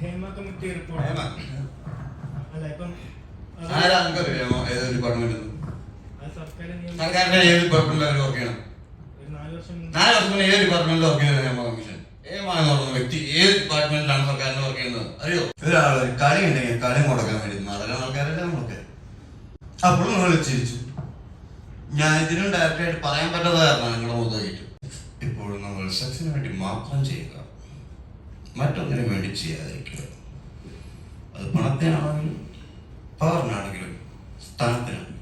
Hema. Committee report അല്ല ഇപ്പം ആരാ നമുക്കറിയാമോ ഏതൊരു ഡിപ്പാർട്ട്മെന്റ് സർക്കാരിന്റെ ഏത് ചെയ്യണം? ഒരു നാല് വർഷം മുമ്പ്. നാല് വർഷം മുന്നേ ഏത് ഡിപ്പാർട്ട്മെന്റിൽ വർക്ക് ചെയ്യുന്നത് ഹേമ കമ്മീഷൻ പറയുന്ന വ്യക്തി ഏത് ഡിപ്പാർട്ട്മെന്റിലാണ് സർക്കാരിന് വർക്ക് ചെയ്യുന്നത്? അറിയോ? ഒരാൾ കളി ഉണ്ടെങ്കിൽ കളി മുടക്കാൻ വേണ്ടി നടക്കുന്ന ആൾക്കാരല്ലേ നമ്മളൊക്കെ അപ്പോഴും നിങ്ങൾ ചിരിച്ചു. ഞാൻ ഇതിനും ഡയറക്റ്റ് ആയിട്ട് പറയാൻ പറ്റാത്ത കാരണം നിങ്ങളുടെ മുഖത്ത് ഇപ്പോഴും നമ്മൾ സെക്സിന് വേണ്ടി മാത്രം ചെയ്യുക. മറ്റൊന്നിനു വേണ്ടി ചെയ്യാതിരിക്കുക അത് പണത്തിനാണെങ്കിലും പവറിനാണെങ്കിലും സ്ഥാനത്തിനാണെങ്കിലും.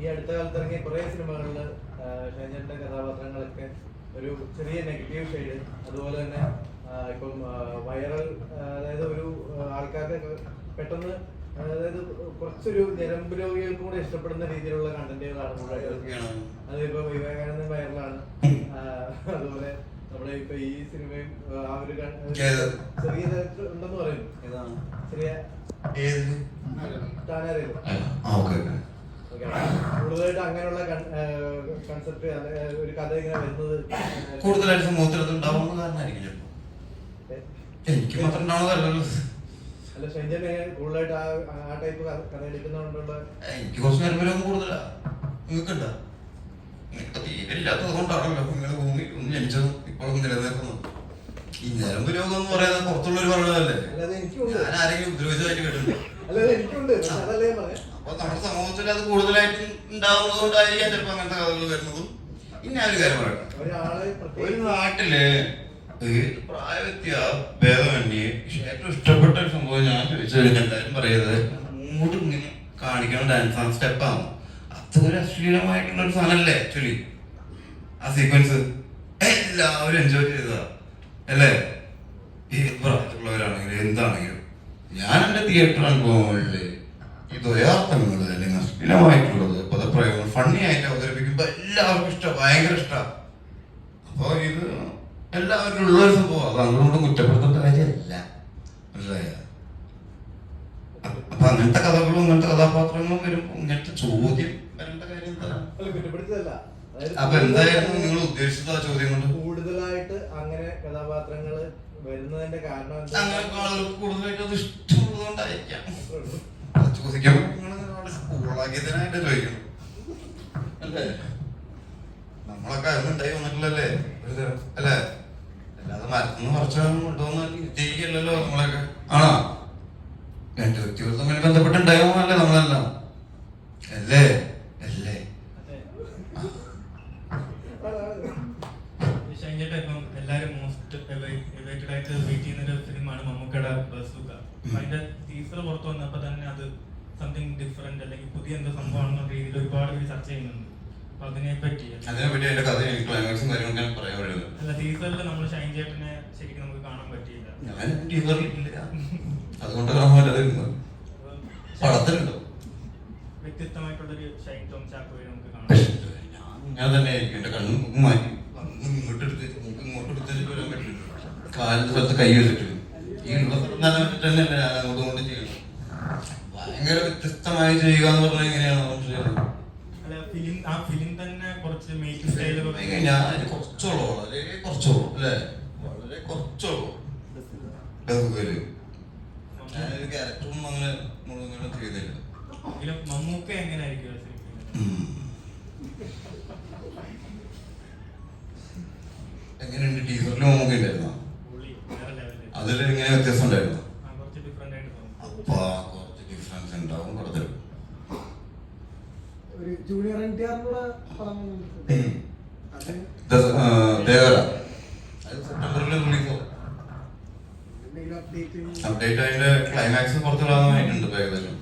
ഈ അടുത്ത കാലത്ത് ഇറങ്ങിയ കുറെ സിനിമകളിൽ ഷൈജന്റെ കഥാപാത്രങ്ങളൊക്കെ ഒരു ചെറിയ നെഗറ്റീവ് ഷെയ്ഡ് അതുപോലെ തന്നെ ഇപ്പം വൈറൽ അതായത് ഒരു ആൾക്കാർക്ക് പെട്ടെന്ന് അതായത് കുറച്ചൊരു ഞരമ്പ് രോഗികൾക്കും കൂടെ ഇഷ്ടപ്പെടുന്ന രീതിയിലുള്ള കണ്ടന്റുകളാണ് കൂടുതലായിട്ട്. അതിപ്പോ വിവേകാനന്ദൻ വൈറലാണ്. അതുപോലെ നമ്മുടെ ഇപ്പൊ ഈ സിനിമയും ആ ഒരു? ചെറിയ ഉണ്ടെന്ന് പറയുന്നു ഏതാണ്? ചെറിയ. കൂടുതലായിട്ട് അങ്ങനെയുള്ള കൺസെപ്റ്റ് ഒരു കഥ ഇങ്ങനെ വരുന്നത് കൂടുതലായിട്ട് സമൂഹത്തിൽ ഉണ്ടാവുന്ന കാരണമായിരിക്കും എനിക്ക് മാത്രം ഉണ്ടാവുന്നതല്ലല്ലോ അല്ല ഷെഞ്ചനെ കൂടുതലായിട്ട് ആ ടൈപ്പ് കഥ എടുക്കുന്നതുകൊണ്ടുള്ള എനിക്ക് കുറച്ച് നേരം കൂടുതലാ. നിങ്ങൾക്കുണ്ടോ നിങ്ങൾക്ക് തീരെ ഇല്ലാത്തത് കൊണ്ടാണല്ലോ നിങ്ങളുടെ ഭൂമി ഒന്ന് ജനിച്ചത്. ഇപ്പോഴും നിലനിൽക്കുന്നു. ഈ ഞരമ്പ് രോഗം എന്ന് പറയുന്നത് പുറത്തുള്ളവർ എനിക്കുണ്ട്. ഞാൻ ആരെങ്കിലും ഉപദ്രവിച്ചതായിട്ട് കേട്ടിട്ടുണ്ട്. പക്ഷെ അപ്പൊ നമ്മുടെ സമൂഹത്തിൽ അത് കൂടുതലായിട്ട് ഉണ്ടാവുന്നത് കൊണ്ടായിരിക്കാം ചിലപ്പോ അങ്ങനത്തെ കഥകൾ വരുന്നതും. ഇനി ഒരു കാര്യം പറയട്ടെ. ഒരു നാട്ടിൽ പ്രായവ്യത്യ ഭേദമന്യേ ഏറ്റവും ഇഷ്ടപ്പെട്ട ഒരു സംഭവം ഞാൻ ചോദിച്ചു കഴിഞ്ഞാൽ എല്ലാവരും പറയുന്നത് അങ്ങോട്ടും ഇങ്ങനെ കാണിക്കണം. ഡാൻസ് ആ സ്റ്റെപ്പാണ്. അതൊരു അശ്ലീലമായിട്ടുള്ള ഒരു സാധനല്ലേ ആക്ച്വലി? ആ സീക്വൻസ് എല്ലാവരും എൻജോയ് ചെയ്തതാ. അല്ലേ? ഏത് പ്രായത്തിലുള്ളവരാണെങ്കിലും എന്താണെങ്കിലും. ഞാൻ എന്റെ തിയേറ്റർ അനുഭവങ്ങളിൽ ഈ ദ്വയാർത്ഥങ്ങൾ അല്ലെങ്കിൽ അശ്ലീലമായിട്ടുള്ളത് പദപ്രയോഗങ്ങൾ ഫണ്ണി ആയിട്ട് അവതരിപ്പിക്കുമ്പോ എല്ലാവർക്കും ഇഷ്ടം ഭയങ്കര ഇഷ്ടമാണ് അപ്പൊ ഇത് എല്ലാവരും ഉള്ള ഒരു സംഭവം. അത് അങ്ങോട്ടും കുറ്റപ്പെടുത്തേണ്ട കാര്യമല്ല. അപ്പൊ അങ്ങനത്തെ കഥകളും അങ്ങനത്തെ കഥാപാത്രങ്ങളും വരുമ്പോ ഇങ്ങനത്തെ ചോദ്യം വരേണ്ട കാര്യം എന്താ? അല്ല കുറ്റപ്പെടുത്തതല്ല അതായത് അപ്പൊ എന്തായിരുന്നു നിങ്ങൾ ഉദ്ദേശിച്ചത് ആ ചോദ്യം കൊണ്ട്? കൂടുതലായിട്ട് അങ്ങനെ കഥാപാത്രങ്ങൾ വരുന്നതിന്റെ കാരണം? അങ്ങനെ കൂടുതലായിട്ട് അത് ഇഷ്ടമുള്ളതുകൊണ്ടായിരിക്കാം. ചോദിക്കണം. അല്ലേ? നമ്മളൊക്കെ അതുണ്ടായി വന്നിട്ടില്ലല്ലേ? അല്ലേ? അല്ലാതെ മരത്തുനിന്ന് കുറച്ചാണ് കൊണ്ടുവന്ന് ജയിക്കല്ലോ നമ്മളൊക്കെ ആണോ എന്റെ വ്യക്തിഗതമായി ബന്ധപ്പെട്ടുണ്ടായതല്ലേ നമ്മളെല്ലാം അല്ലേ അല്ലേ ഷൈൻചേട്ടൻ ഇപ്പം എല്ലാരും മോസ്റ്റ് എവേറ്റഡ് ആയിട്ട് വെയിറ്റ് ചെയ്യുന്ന ഒരു ഫിലിമാണ് മമ്മൂക്കയുടെ ബസൂക്ക അപ്പൊ അതിന്റെ ടീസർ പുറത്തു വന്നപ്പോ തന്നെ അത് സംതിങ് ഡിഫറെന്റ് അല്ലെങ്കിൽ പുതിയ എന്തോ സംഭവമാണെന്ന രീതിയിൽ ഒരുപാട് പേര് ചർച്ച ചെയ്യുന്നുണ്ട്. അപ്പൊ അതിനെപ്പറ്റി അതിനെ പറ്റി എന്റെ കഥ ക്ലൈമാക്സും കാര്യങ്ങളും ഞാൻ പറയാൻ അല്ല ടീസറിൽ നമ്മൾ ഷൈൻ ചേട്ടനെ ശരിക്കും നമുക്ക് കാണാൻ പറ്റിയില്ല. ഞാൻ പടത്തിലുണ്ടോ? വ്യത്യസ്തമായിട്ടുള്ളൊരു ഷൈൻ ടോം ചാക്കോയെ നമുക്ക് കാണാം ഞാൻ തന്നെ ആയിരിക്കും. എന്റെ കണ്ണും മാറ്റി. ഇങ്ങോട്ട് എടുത്ത് ഇങ്ങോട്ട് വരാൻ പറ്റില്ല. കാലിന്റെ സ്ഥലത്ത് കൈ വെച്ചിട്ട്. ഈ ഉള്ള തന്നെ ഞാൻ അങ്ങോട്ടും ഭയങ്കര വ്യത്യസ്തമായി ചെയ്യുക എന്ന് പറഞ്ഞാൽ എങ്ങനെയാണ് ഫിലിം ആ ഫിലിം തന്നെ കുറച്ച് മേക്കിംഗ് സ്റ്റൈൽ ഞാൻ അതിന് കുറച്ചോളൂ വളരെ കുറച്ചോളൂ അല്ലേ? വളരെ കുറച്ചോളൂ. ഡെസ്കുവൽ ഞാനൊരു ക്യാരക്ടറും അങ്ങനെ മുഴുവൻ ചെയ്തില്ല. മമ്മൂക്ക എങ്ങനെയായിരിക്കും. എങ്ങനെയുണ്ട്? ടീച്ചറിൽ നമുക്ക് ഉണ്ടായിരുന്നോ? അതിൽ വ്യത്യാസം ഉണ്ടായിരുന്നു ആ കുറച്ച് ഡിഫറെന്റ് ആയിട്ട് തോന്നും അപ്പൊ കുറച്ച് ഡിഫറൻസ് ഉണ്ടാവും കൂടുതൽ ഒരു ജൂനിയർ എൻ ടി ആറിനുള്ള പടം അത് ദേവര അത് സെപ്റ്റംബറിൽ റിലീസ് എന്തെങ്കിലും അപ്ഡേറ്റ് അതിന്റെ ക്ലൈമാക്സ് പുറത്ത് വിടാനായിട്ടുണ്ട് ഇപ്പൊ ഏകദേശം.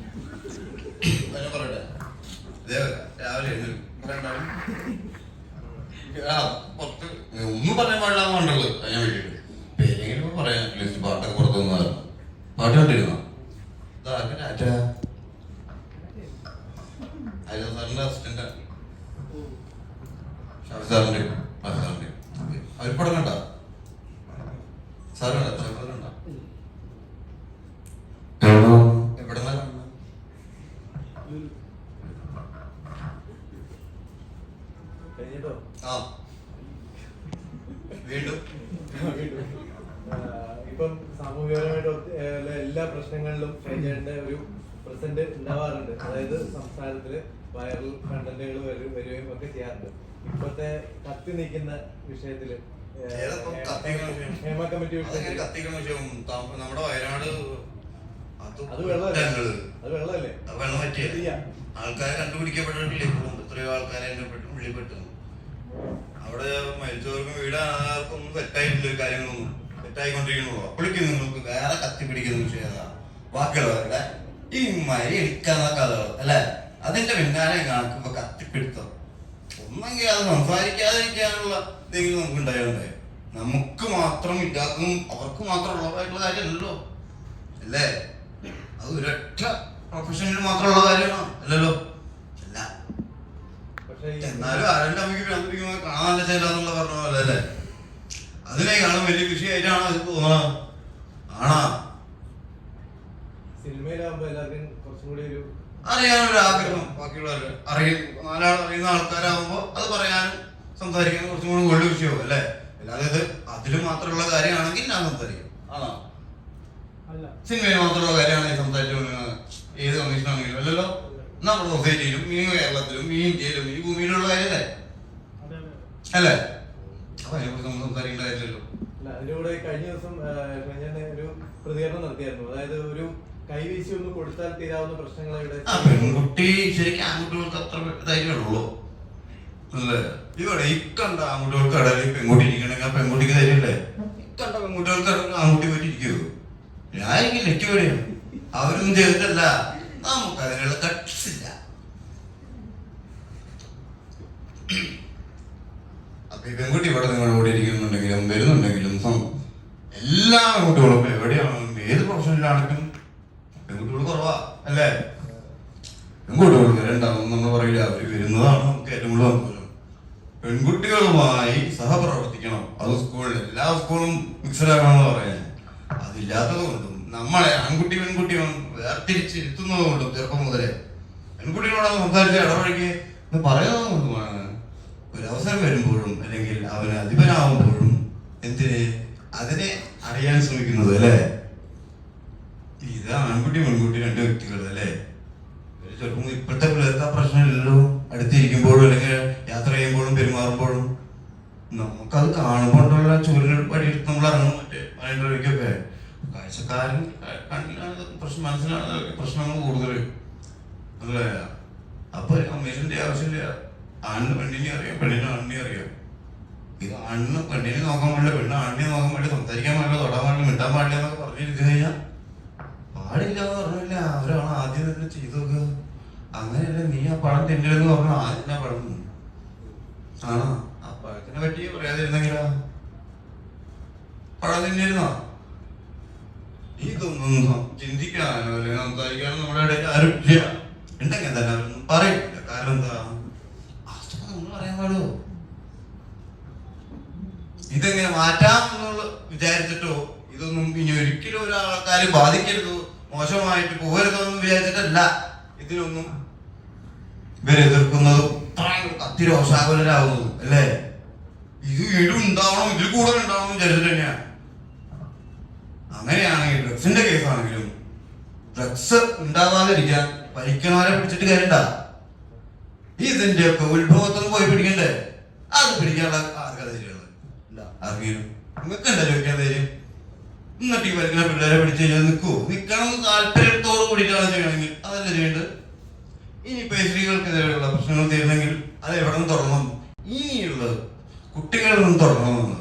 ഒന്നും പറയാൻ പാടില്ലാന്നുണ്ടല്ലോ അതിനെ പേരെങ്കിലും പറയാം. അറ്റ്ലീസ്റ്റ് പാട്ടൊക്കെ പുറത്തു വന്നതാണ് പാട്ട് കണ്ടിരുന്നോ? സാറിന്റെ അസിസ്റ്റന്റ് ഷാഫി സാറിന്റെ ഇപ്പൊ സാമൂഹികപരമായിട്ട് എല്ലാ പ്രശ്നങ്ങളിലും ഷൈജേന്റെ ഒരു പ്രസന്റ് ഉണ്ടാവാറുണ്ട്. അതായത് സംസ്ഥാനത്തിൽ വൈറൽ കണ്ടന്റുകൾ വരികയും ഒക്കെ ചെയ്യാറുണ്ട്. ഇപ്പോഴത്തെ കത്തി നിൽക്കുന്ന വിഷയത്തിൽ ഹേമ കമ്മിറ്റി അതെങ്ങനെ വിഷയത്തിൽ കത്തിക്കുന്ന വിഷയം നമ്മുടെ വയനാട് അത് വെള്ളമല്ലേ? അത് വെള്ളമല്ലേ? അത് വെള്ളം പറ്റിയ ആൾക്കാരെ കണ്ടുപിടിക്കപ്പെട്ടിട്ടില്ല എത്രയോ ആൾക്കാരെ പെട്ട് അവിടെ മരിച്ചവർക്കും വീട് ആർക്കൊന്നും സെറ്റായിട്ടില്ല കാര്യങ്ങളൊന്നും. സെറ്റായിക്കൊണ്ടിരിക്കണുള്ളൂ അപ്പോഴേക്കും നിങ്ങൾക്ക് വേറെ കത്തി പിടിക്കുന്ന വിഷയം ഏതാ ബാക്കിയുള്ളവരുടെ ഈ മരി എടുക്കാന്ന കഥകൾ അല്ലെ? അതിന്റെ പിന്നാലെ കാണിക്കുമ്പോ കത്തിപ്പിടുത്തം. ഒന്നെങ്കിൽ അത് സംസാരിക്കാതിരിക്കാനുള്ള എന്തെങ്കിലും നമുക്ക് ഉണ്ടായിരുന്നേ നമുക്ക് മാത്രം ഇല്ലാത്തതും അവർക്ക് മാത്രം ഉള്ളതായിട്ടുള്ള കാര്യമല്ലല്ലോ. അല്ലേ? അത് ഒരൊറ്റ പ്രൊഫഷനിൽ മാത്രമുള്ള കാര്യമാണോ അല്ലല്ലോ? അല്ല. എന്നാലും ആരുടെ അമ്മയ്ക്ക് കാണാൻ ചെയ്യില്ല പറഞ്ഞ പോലെ അല്ലേ? അതിനെ കാണാൻ വലിയ വിഷയമായിട്ടാണ് അത് തോന്നണം ആണാ? സിനിമയിലാകുമ്പോ എല്ലാവർക്കും കുറച്ചും കൂടി ഒരു അറിയാനൊരു ആഗ്രഹം. ബാക്കിയുള്ളവർ അറിയും. നാലാൾ അറിയുന്ന ആൾക്കാരാകുമ്പോ അത് പറയാനും സംസാരിക്കാനും കുറച്ചും കൂടി വലിയ വിഷയവും അല്ലേ? അല്ലാതെ ഇത് അതിൽ മാത്രമുള്ള കാര്യമാണെങ്കിൽ ഞാൻ സംസാരിക്കും. ആണോ? സിനിമയിൽ മാത്രമുള്ള കാര്യമാണ് ഈ സംസാരിച്ചുകൊണ്ടിരുന്നത് ഏത് കമ്മീഷനാണെങ്കിലും അല്ലല്ലോ? നമ്മുടെ സൊസൈറ്റിയിലും ഈ കേരളത്തിലും ഈ ഇന്ത്യയിലും ഈ ഭൂമിയിലുള്ള കാര്യമല്ലേ? അല്ലേ? അതിനെക്കുറിച്ച് നമ്മൾ സംസാരിക്കേണ്ട കാര്യമില്ലല്ലോ. അല്ല അതിന്റെ കഴിഞ്ഞ ദിവസം ഞാൻ ഒരു പ്രതികരണം നടത്തിയായിരുന്നു. അതായത് ഒരു കൈവീശി ഒന്ന് കൊടുത്താൽ തീരാവുന്ന പ്രശ്നങ്ങൾ ഇവിടെ പെൺകുട്ടി ശരിക്കും ആൺകുട്ടികൾക്ക് അത്ര ധൈര്യമുള്ളൂ അല്ലേ? ഇവിടെ ഇക്കണ്ട ആൺകുട്ടികൾക്ക് ഇടയിൽ പെൺകുട്ടി ഇരിക്കണമെങ്കിൽ ആ പെൺകുട്ടിക്ക് ധൈര്യമില്ലേ? ഇക്കണ്ട പെൺകുട്ടികൾക്ക് ഇടയിൽ ആൺകുട്ടി പോയിട്ട് ഇരിക്കുവോ ഞാൻ എനിക്ക് നെറ്റ് അവരൊന്നും ചെയ്തിട്ടല്ല. നമുക്ക് അതിനുള്ള അപ്പൊ ഈ പെൺകുട്ടി ഇവിടെ നിങ്ങളുടെ കൂടെ ഇരിക്കുന്നുണ്ടെങ്കിലും വരുന്നുണ്ടെങ്കിലും എല്ലാ പെൺകുട്ടികളും ഇപ്പൊ എവിടെയാണെങ്കിലും ഏത് പ്രൊഫഷനിലാണെങ്കിലും പെൺകുട്ടികൾ കുറവാ അല്ലേ? പെൺകുട്ടികൾ വരണ്ടാവും നമ്മൾ പറയില്ല അവർ വരുന്നതാണ് നമുക്ക് ഏറ്റവും കൂടുതൽ അനുകൂലം പെൺകുട്ടികളുമായി സഹപ്രവർത്തിക്കണം. അത് സ്കൂളിൽ എല്ലാ സ്കൂളും മിക്സഡ് ആകണമെന്ന് പറയാൻ അതില്ലാത്തത് കൊണ്ടും നമ്മളെ ആൺകുട്ടി പെൺകുട്ടി വേർതിരിച്ച് ഇരുത്തുന്നത് കൊണ്ടും ചെറുപ്പം മുതലേ പെൺകുട്ടികളോട് സംസാരിച്ച് ഇടപഴകി എന്ന് പറയുന്നത് കൊണ്ടുമാണ് ഒരു അവസരം വരുമ്പോഴും അല്ലെങ്കിൽ അവന് അധിപനാവുമ്പോഴും എന്തിനെ അതിനെ അറിയാൻ ശ്രമിക്കുന്നത് അല്ലേ? ഇത് ആൺകുട്ടി പെൺകുട്ടി രണ്ട് വ്യക്തികൾ അല്ലേ? ചെറുപ്പം ഇപ്പോഴത്തെ പിള്ളേർക്ക് ആ പ്രശ്നമില്ലല്ലോ. അടുത്തിരിക്കുമ്പോഴും അല്ലെങ്കിൽ യാത്ര ചെയ്യുമ്പോഴും പെരുമാറുമ്പോഴും നമുക്കത് കാണുമ്പോണ്ടുള്ള ചൂരൽ പടി നമ്മൾ ഇറങ്ങും. മറ്റേ മലയാളിക്കൊക്കെ കാഴ്ചക്കാരൻ കണ്ണിലാണ് പ്രശ്നം മനസ്സിലാണ് പ്രശ്നങ്ങൾ കൂടുതൽ. അല്ലേ? അപ്പൊ കമ്മീഷന്റെ ആവശ്യമില്ല ആണിന് പെണ്ണിനെ അറിയാം പെണ്ണിന് ആണിനെ അറിയാം. ഇത് ആണിന് പെണ്ണിനെ നോക്കാൻ പാടില്ല പെണ്ണ് ആണിനെ നോക്കാൻ പാടില്ല സംസാരിക്കാൻ പാടില്ല തൊടാൻ പാടില്ല മിണ്ടാൻ പാടില്ല എന്നൊക്കെ പറഞ്ഞിരുന്നു കഴിഞ്ഞാൽ പാടില്ല എന്ന് പറഞ്ഞില്ല അവരാണ് ആദ്യം തന്നെ ചെയ്തു നോക്കുക. അങ്ങനെയല്ല നീ ആ പഴം തിന്നലെന്ന് പറഞ്ഞു ആദ്യം ആ തിന്നു. ആണോ? ആ പഴത്തിനെ പറ്റി പറയാതിരുന്നെങ്കിലാ? പഴം തിന്നിരുന്നോ? ഇതൊന്നും ചിന്തിക്കാനോ അല്ലെങ്കിൽ സംസാരിക്കാനോ നമ്മുടെ ഇടയിൽ ആരും ഇല്ല ഉണ്ടെങ്കിൽ തന്നെ അവരൊന്നും പറയില്ല കാരണം എന്താ അതൊക്കെ നമ്മൾ പറയാൻ പാടുമോ ഇതെങ്ങനെ മാറ്റാം എന്നുള്ള വിചാരിച്ചിട്ടോ? ഇതൊന്നും ഇനി ഒരിക്കലും ഒരാൾക്കാരും ബാധിക്കരുത്. മോശമായിട്ട് പോകരുതെന്ന് വിചാരിച്ചിട്ടല്ല ഇതിനൊന്നും ഇവരെ എതിർക്കുന്നതും ഇത്രയും കത്തിരോഷാകുലരാകുന്നതും അല്ലേ? ഇത് വീണ്ടും ഉണ്ടാവണം ഇതിൽ കൂടുതൽ ഉണ്ടാവണം വിചാരിച്ചിട്ട് തന്നെയാണ് അങ്ങനെയാണെങ്കിൽ ഡ്രഗ്സിന്റെ കേസാണെങ്കിലും ഡ്രഗ്സ് ഉണ്ടാവാതിരിക്കാൻ ഭരിക്കണവരെ പിടിച്ചിട്ട് കാര്യണ്ട? ഇതിന്റെ ഒക്കെ ഉത്ഭവത്തൊന്നും പോയി പിടിക്കണ്ടേ? അത് പിടിക്കാനുള്ള ആർക്കാ ആർക്കെങ്കിലും? നിങ്ങൾക്ക് എന്താ ചോദിക്കാൻ തരും എന്നിട്ട് ഈ വരുന്ന പിള്ളേരെ പിടിച്ച് കഴിഞ്ഞാൽ നിൽക്കുമോ നിൽക്കണം താല്പര്യത്തോട് കൂടിയിട്ടാണ് ചെയ്യണമെങ്കിൽ അതല്ല ചെയ്യേണ്ടത്? ഇനിയിപ്പോ ഈ സ്ത്രീകൾക്കെതിരെയുള്ള പ്രശ്നങ്ങൾ തീരണമെങ്കിൽ അത് എവിടെ നിന്ന് തുടങ്ങണം ഇനിയുള്ളത് കുട്ടികളിൽ നിന്ന് തുടങ്ങണമെന്നുള്ളത്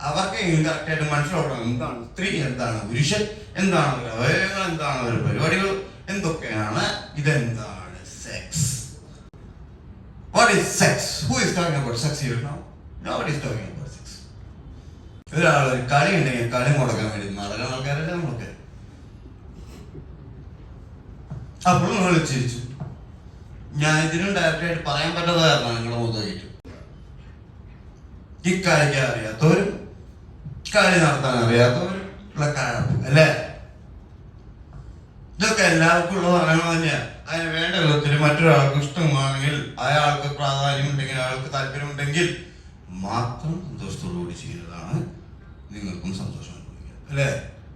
അവർക്ക് കറക്റ്റായിട്ട് മനസ്സിലാവണം എന്താണ് സ്ത്രീ എന്താണ് പുരുഷൻ എന്താണ് അവയവങ്ങൾ എന്താണ് അവരുടെ പരിപാടികൾ എന്തൊക്കെയാണ് ഇതെന്താണ് sex what is sex who is talking about sex here now nobody talking about sex ഒരാൾ ഒരു കളി ഉണ്ടെങ്കിൽ കളി മുടക്കാൻ വേണ്ടി നടക്കുന്ന ആൾക്കാരല്ല നമ്മളൊക്കെ അപ്പോഴും നിങ്ങൾ ചിരിച്ചു ഞാൻ ഇതിനും ഡയറക്റ്റായിട്ട് പറയാൻ പറ്റാത്ത കാരണം നിങ്ങളുടെ മുഖത്തേക്ക് ഇക്കളിക്കാൻ അറിയാത്തവരും കളി നടത്താൻ അറിയാത്തവരും ഉള്ള കഴപ്പ് അല്ലേ? ഇതൊക്കെ എല്ലാവർക്കും ഉള്ള സാധനങ്ങൾ തന്നെയാണ് അതിന് വേണ്ട വിധത്തിൽ മറ്റൊരാൾക്ക് ഇഷ്ടമാണെങ്കിൽ അയാൾക്ക് പ്രാധാന്യം ഉണ്ടെങ്കിൽ അയാൾക്ക് താല്പര്യമുണ്ടെങ്കിൽ മാത്രം സന്തോഷത്തോടു കൂടി ചെയ്യുന്നതാണ് നിങ്ങൾക്കും സന്തോഷം അനുഭവിക്കുക. അല്ലേ?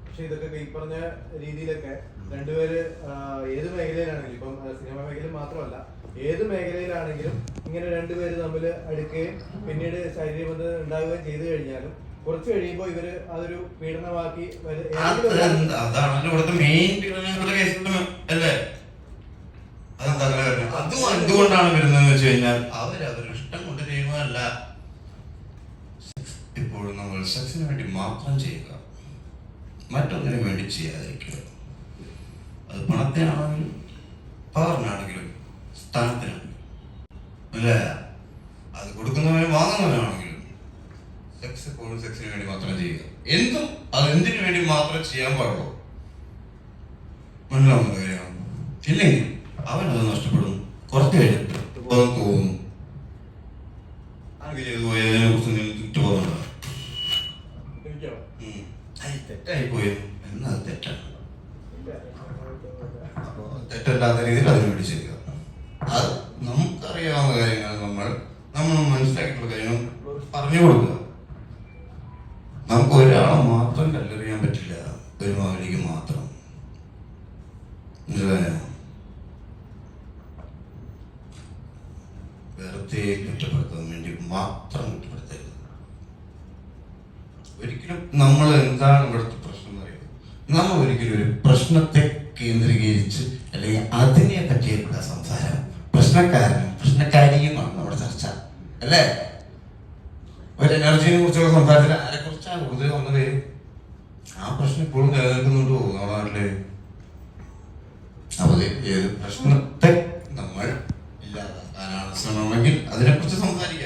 പക്ഷെ ഇതൊക്കെ ഈ പറഞ്ഞ രീതിയിലൊക്കെ രണ്ടുപേര് ഏത് മേഖലയിലാണെങ്കിലും ഇപ്പം സിനിമ മേഖല മാത്രമല്ല ഏത് മേഖലയിലാണെങ്കിലും ഇങ്ങനെ രണ്ടുപേര് തമ്മിൽ അടുക്കുകയും പിന്നീട് ശാരീരികബന്ധം ഉണ്ടാവുകയും ചെയ്തു കഴിഞ്ഞാലും കുറച്ച് കഴിയുമ്പോൾ ഇവർ അതൊരു പീഡനമാക്കി അതുകൊണ്ടാണ്? അതാണല്ലോ ഇവിടുത്തെ മെയിൻ പീഡനങ്ങളുടെ അല്ലേ? അതെന്താ വരുന്നത്? അതും എന്തുകൊണ്ടാണ് വരുന്നതെന്ന് വെച്ച് കഴിഞ്ഞാൽ അവർ അവരുടെ ഇഷ്ടം കൊണ്ട് ചെയ്യുന്നതല്ല ഇപ്പോഴും നമ്മൾ സെക്സിന് വേണ്ടി മാത്രം ചെയ്യുക. മറ്റൊന്നിനു വേണ്ടി ചെയ്യാതിരിക്കുക. അത് പണത്തിനാണെങ്കിലും പവറിനാണെങ്കിലും സ്ഥാനത്തിനാണെങ്കിലും. അല്ലേ? അത് കൊടുക്കുന്നവനും വാങ്ങുന്നവനാണെങ്കിലും സെക്സ് എപ്പോഴും സെക്സിന് വേണ്ടി മാത്രം ചെയ്യുക. എന്തും അത് എന്തിനു വേണ്ടി മാത്രം ചെയ്യാൻ പാടുള്ളൂ? മനസ്സിലാവുന്ന കാര്യമാണ് ഇല്ലെങ്കിൽ അവനത് നഷ്ടപ്പെടും. കുറച്ച് കഴിഞ്ഞിട്ട് അത് തോന്നും അങ്ങനെ ചെയ്തു പോയി അതിനെ കുറിച്ച് നിങ്ങൾ കുറ്റബോധമുണ്ടോ എനിക്കോ? ഉം. ഐ, തെറ്റായി പോയി എന്നത് തെറ്റാണ് ഇല്ല. അപ്പോ തെറ്റല്ലാത്ത രീതിയിൽ അതിന് വേണ്ടി ചെയ്യുക അത് നമുക്കറിയാവുന്ന കാര്യങ്ങൾ നമ്മൾ നമ്മൾ മനസ്സിലാക്കിയിട്ടുള്ള കാര്യങ്ങൾ പറഞ്ഞു കൊടുക്കുക. നമുക്ക് ഒരാളെ മാത്രം കല്ലെറിയാൻ പറ്റില്ല. ഒരു മാത്രം. മനസ്സിലായോ? വെറുതെ കുറ്റപ്പെടുത്താൻ വേണ്ടി മാത്രം കുറ്റപ്പെടുത്തരുത്. ഒരിക്കലും നമ്മൾ എന്താണ് ഇവിടുത്തെ പ്രശ്നം എന്ന് അറിയുന്നത് നമ്മൾ ഒരിക്കലും ഒരു പ്രശ്നത്തെ കേന്ദ്രീകരിച്ച് അല്ലെങ്കിൽ അതിനെ പറ്റിയുള്ള സംസാരം. പ്രശ്നക്കാരനും പ്രശ്നക്കാരിയുമാണ് നമ്മുടെ ചർച്ച. അല്ലേ? ഒരു എനർജിയെ കുറിച്ചുള്ള സംസാരത്തിൽ ആരെക്കുറിച്ചാണ് കൂടുതൽ വന്നത്? ആ പ്രശ്നം ഇപ്പോഴും നിലനിൽക്കുന്നുണ്ട് നമ്മുടെ നാട്ടിൽ അപ്പൊ ഇത് ഏത് പ്രശ്നത്തെ നമ്മൾ ഇല്ലാതാക്കാനാണ് ശ്രമമെങ്കിൽ അതിനെക്കുറിച്ച് സംസാരിക്കാം.